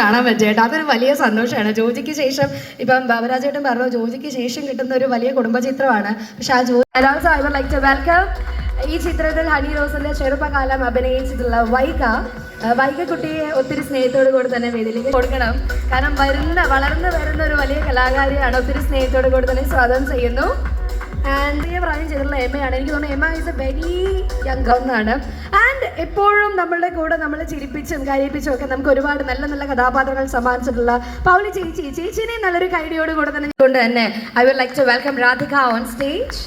കാണാൻ പറ്റും അതൊരു വലിയ സന്തോഷമാണ്. ജോജിക്ക് ശേഷം ഇപ്പം ബാബരാജേട്ടൻ പറഞ്ഞു ജോജിക്ക് ശേഷം കിട്ടുന്ന ഒരു വലിയ കുടുംബചിത്രമാണ്. പക്ഷെ ആ ജോ also I like to welcome ഈ ചിത്രത്തിൽ ഹണി റോസിന്റെ ചെറുപ്പകാലം അഭിനയിച്ചിട്ടുള്ള വൈക. വൈകക്കുട്ടിയെ വൈക കുട്ടിയെ ഒത്തിരി സ്നേഹത്തോടു കൂടി തന്നെ വേദിയിലേക്ക് കൊടുക്കണം. കാരണം വരുന്ന വളർന്നു വരുന്ന ഒരു വലിയ കലാകാരിയാണ് ഒത്തിരി സ്നേഹത്തോടു കൂടി തന്നെ സ്വാഗതം ചെയ്യുന്നു. ആൻഡ് ഈ പ്രായം ചെയ്തിട്ടുള്ള എമ്മയാണ് എനിക്ക് തോന്നുന്നു Emma is a very young എന്നാണ്. ആൻഡ് എപ്പോഴും നമ്മളുടെ കൂടെ നമ്മൾ ചിരിപ്പിച്ചും കരയിപ്പിച്ചും ഒക്കെ നമുക്ക് ഒരുപാട് നല്ല നല്ല കഥാപാത്രങ്ങൾ സമ്മാനിച്ചിട്ടുള്ള പൗലി ചേച്ചി. ചേച്ചിനെ നല്ലൊരു കൈഡിയോട് കൂടെ തന്നെ കൊണ്ട് തന്നെ I would like to welcome Radhika on stage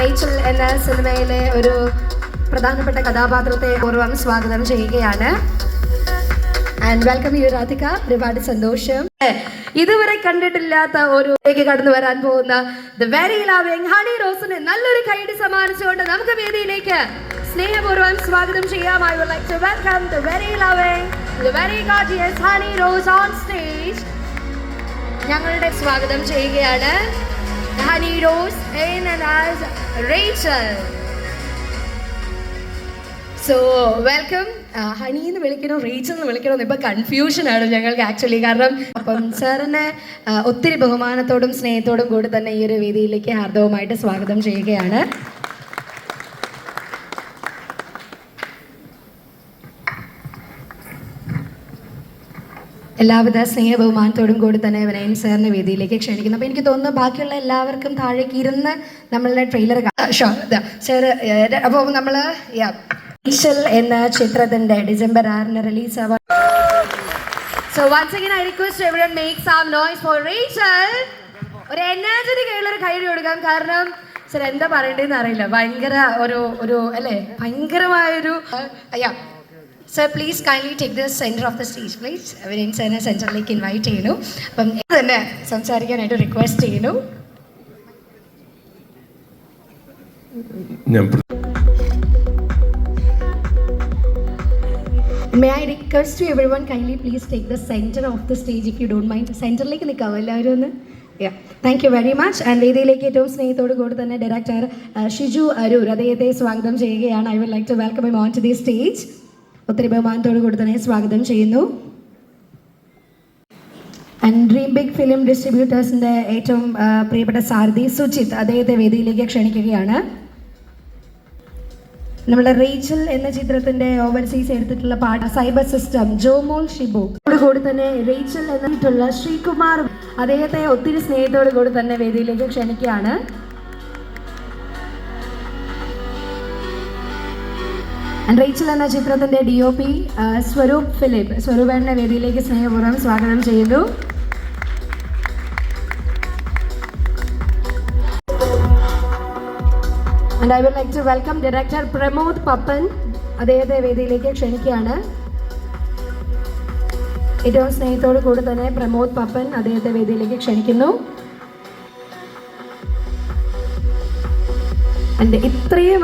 Rachel എന്ന സിനിമയിലെ ഒരു പ്രധാനപ്പെട്ട കഥാപാത്രത്തെ പൂർവം സ്വാഗതം ചെയ്യുകയാണ്. ആൻഡ് വെൽക്കം യു രാധിക ഒരുപാട് സന്തോഷം. ഇതുവരെ കണ്ടിട്ടില്ലാത്ത ഒരു കടന്നു വരാൻ പോകുന്ന ദ വെരി ലവിംഗ് ഹണി റോസിന് നല്ലൊരു കൈയടി സമ്മാനിച്ചുകൊണ്ട് നമുക്ക് വേദിയിലേക്ക് സ്നേഹപൂർവം സ്വാഗതം ചെയ്യാം ഞങ്ങളുടെ സ്വാഗതം ചെയ്യുകയാണ് Honey Rose as Rachel so welcome Honey എന്ന് വിളിക്കണോ റീച്ചൽ എന്ന് വിളിക്കണോ എന്ന് ഇപ്പൊ കൺഫ്യൂഷൻ ആണ് ഞങ്ങൾക്ക് ആക്ച്വലി കാരണം അപ്പം സാറിനെ ഒത്തിരി ബഹുമാനത്തോടും സ്നേഹത്തോടും കൂടി തന്നെ ഈ ഒരു വേദിയിലേക്ക് ഹാർദവുമായിട്ട് സ്വാഗതം ചെയ്യുകയാണ്. എല്ലാവിധ സ്നേഹ ബഹുമാനത്തോടും കൂടി തന്നെ വിനയൻ സാറിനെ വേദിയിലേക്ക് ക്ഷണിക്കുന്നു. അപ്പോൾ എനിക്ക് തോന്നുന്നു ബാക്കിയുള്ള എല്ലാവർക്കും താഴേക്ക് ഇരുന്ന് നമ്മളുടെ ട്രെയിലർ ഷോ സാർ അപ്പോൾ നമ്മൾ ഈശൽ എന്ന ചിത്രത്തിന്റെ ഡിസംബർ ആറിന് റിലീസ് ആവാൻ so once again I request everyone make some noise for Rachel ഒരു എനർജറ്റിക് ആയിട്ടുള്ള ഒരു കൈ കൊടുക്കാം. കാരണം സർ എന്താ പറയേണ്ടതെന്ന് അറിയില്ല. ഭയങ്കര ഒരു ഒരു അല്ലേ? ഭയങ്കരമായൊരു അയ്യാ. Sir please kindly take the centre of the stage please Vinayan സാറിനെ സെന്ററിലേക്ക് ഇൻവൈറ്റ് ചെയ്യുന്നു. അപ്പം തന്നെ സംസാരിക്കാനായിട്ട് റിക്വസ്റ്റ് ചെയ്യുന്നു. ഞാൻ may I request to everyone kindly please take the centre of the stage if you don't mind സെന്ററിലേക്ക് നിൽക്കാവോ എല്ലാവരും ഒന്ന്? Yeah thank you very much and വേദിയിലേക്ക് ഏറ്റവും സ്നേഹത്തോടു കൂടി തന്നെ ഡയറക്ടർ ഷിജു അരൂർ അദ്ദേഹത്തെ സ്വാഗതം ചെയ്യുകയാണ്. I would like to welcome him on to the stage ഒത്തിരി ബഹുമാനത്തോടു കൂടി തന്നെ സ്വാഗതം ചെയ്യുന്നു. ആൻഡ് ഡ്രീം ബിഗ് ഫിലിം ഡിസ്ട്രിബ്യൂട്ടേഴ്സിന്റെ ഏറ്റവും ആ, പ്രിയപ്പെട്ട സാരഥി സുജിത് അദ്ദേഹത്തെ വേദിയിലേക്ക് ക്ഷണിക്കുകയാണ്. നമ്മുടെ റീച്ചൽ എന്ന ചിത്രത്തിന്റെ ഓവർസീസ് എടുത്തിട്ടുള്ള പാട്ട് സൈബർ സിസ്റ്റം ജോമോൾ ഷിബു. കൂടി തന്നെ റീച്ചൽ എന്നിട്ടുള്ള ശ്രീകുമാർ അദ്ദേഹത്തെ ഒത്തിരി സ്നേഹത്തോടു കൂടി തന്നെ വേദിയിലേക്ക് ക്ഷണിക്കുകയാണ്. റീച്ചൽ എന്ന ചിത്രത്തിന്റെ D O P Swaroop Philip സ്വരൂപേണ്ണ വേദിയിലേക്ക് സ്നേഹപൂർവം സ്വാഗതം ചെയ്യുന്നു. And I will like to welcome director Pramod Pappan അദ്ദേഹത്തെ വേദിയിലേക്ക് ക്ഷണിക്കുകയാണ്. ഏറ്റവും സ്നേഹത്തോടു കൂടി തന്നെ പ്രമോദ് പപ്പൻ അദ്ദേഹത്തെ വേദിയിലേക്ക് ക്ഷണിക്കുന്നു. ഇത്രയും